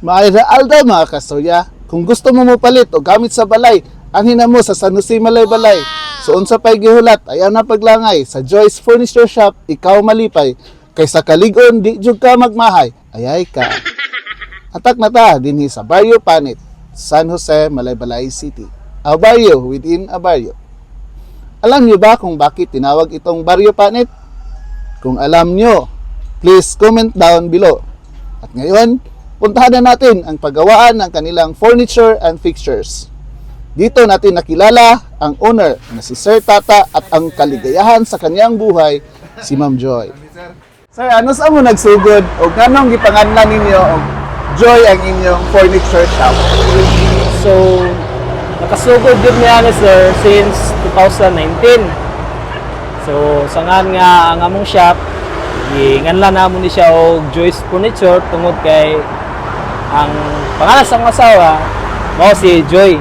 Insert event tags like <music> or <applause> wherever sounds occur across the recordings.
Maayraal daw mga kasturya, kung gusto mo mopalit o gamit sa balay, anhin mo sa San Jose Malay Balay. So unsa pay gihulat, ayaw na paglangay sa Joyce Furniture Shop, ikaw malipay. Kaysa kaligon, di jud ka magmahay, ayay ka. <laughs> Atak na ta dinhi sa Barrio Panit, San Jose, Malaybalay City. A barrio within a barrio. Alam niyo ba kung bakit tinawag itong Barrio Panit? Kung alam niyo, please comment down below. At ngayon, puntahan na natin ang paggawaan ng kanilang furniture and fixtures. Dito natin nakilala ang owner na si Sir Tata at ang kaligayahan sa kanyang buhay, si Ma'am Joy. Sir, ano sa mo nagsugod o ganong gipanganlan ninyo og Joy ang inyong furniture shop? So, nakasugod yun niya ni sir since 2019. So, sangan nga ang among shop, ginganlan na ni siya og Joyce Furniture tungod kay ang pangalan sa akong asawa mao si Joy.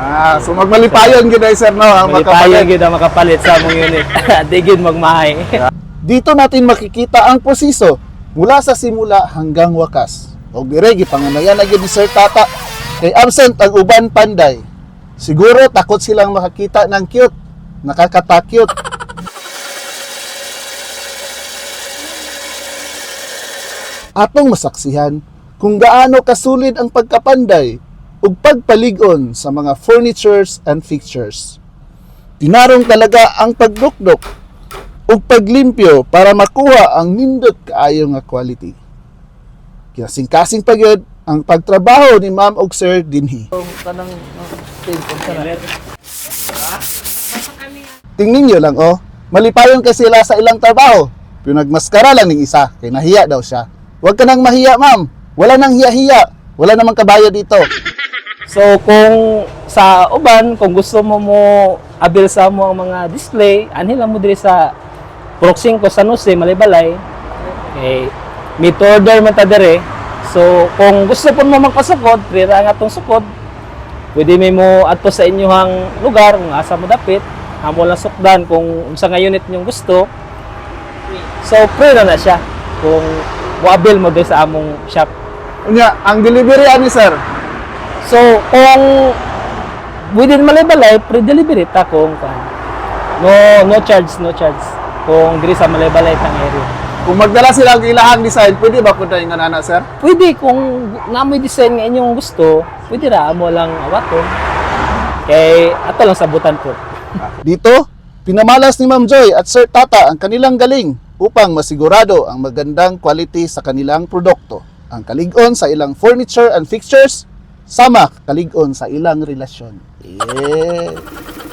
Ah, so magmalipayon gid ay sir no ang makapalit. gyud ang makapalit sa among unit. <laughs> <laughs> Di gyud magmahay. Dito natin makikita ang proseso mula sa simula hanggang wakas. O dire gipanganayan na gyud ni Sir Tata kay absent ang uban panday. Siguro takot silang makakita ng cute. Nakakatakyot. <laughs> Atong masaksihan kung gaano kasulid ang pagkapanday ug pagpaligon sa mga furnitures and fixtures. Tinarong talaga ang pagdukdok ug paglimpyo para makuha ang nindot kaayo nga quality. Kinasing-kasing pagyod ang pagtrabaho ni Ma'am ug Sir dinhi. Tingnin nyo lang oh, malipayon kasi sila sa ilang trabaho. Pero nagmaskara lang ning isa, kay nahiya daw siya. Huwag ka nang mahiya ma'am, wala nang hiya-hiya, wala namang kabayo dito. So kung sa uban, kung gusto mo mo abil sa mo ang mga display, anhin lang mo diri sa Proxing ko San Jose, Malibalay. Okay. Meet order man ta dire. So kung gusto po mo magpasukod, prira nga tong sukod, pwede may mo adto sa inyohang lugar kung asa mo dapit, amo lang sukdan kung unsa nga unit nyong gusto. So prira na siya kung moabil mo diri sa among shop. Unya, ang delivery ani sir, So, kung within Malaybalay, pre-delivery ta kung kan. No no charge, no charge. Kung diri sa Malaybalay tang area. kung magdala sila ang ilahang design, pwede ba punta nga nana sir? Pwede kung namoy design nga inyong gusto, pwede ra mo lang awaton. Kay ato lang sabutan po. <laughs> Dito, pinamalas ni Ma'am Joy at Sir Tata ang kanilang galing upang masigurado ang magandang quality sa kanilang produkto. Ang kaligon sa ilang furniture and fixtures, sama kaligon sa ilang relasyon. Yeah.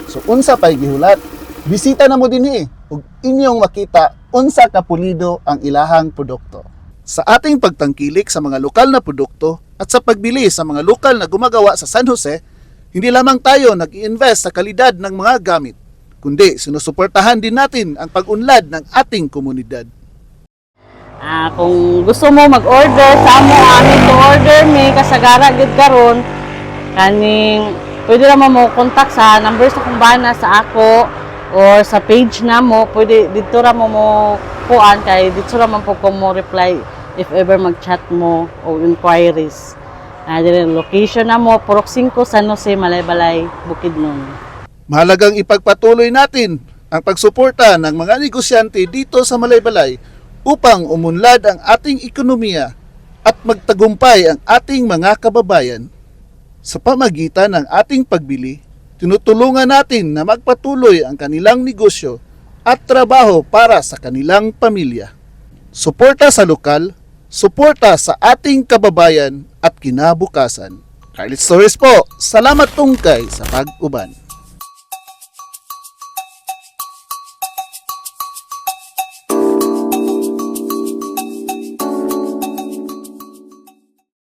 So unsa pay gihulat? Bisita na mo dinhi ug inyong makita unsa kapulido ang ilahang produkto. Sa ating pagtangkilik sa mga lokal na produkto at sa pagbili sa mga lokal na gumagawa sa San Jose, hindi lamang tayo nag-i-invest sa kalidad ng mga gamit, kundi sinusuportahan din natin ang pag-unlad ng ating komunidad. Ah, kung gusto mo mag-order sa amo amin to order mi kasagara gid karon kaning pwede ra mo contact sa number sa kumbana sa ako or sa page na mo pwede dito ra mo mo kuan kay dito ra man po ko mo reply if ever mag-chat mo o inquiries. Dire location na mo Purok 5 San Jose Malaybalay Bukidnon. Mahalagang ipagpatuloy natin ang pagsuporta ng mga negosyante dito sa Malaybalay upang umunlad ang ating ekonomiya at magtagumpay ang ating mga kababayan. Sa pamagitan ng ating pagbili, tinutulungan natin na magpatuloy ang kanilang negosyo at trabaho para sa kanilang pamilya. Suporta sa lokal, suporta sa ating kababayan at kinabukasan. Carlos Torres po, salamat tungkay sa pag-uban.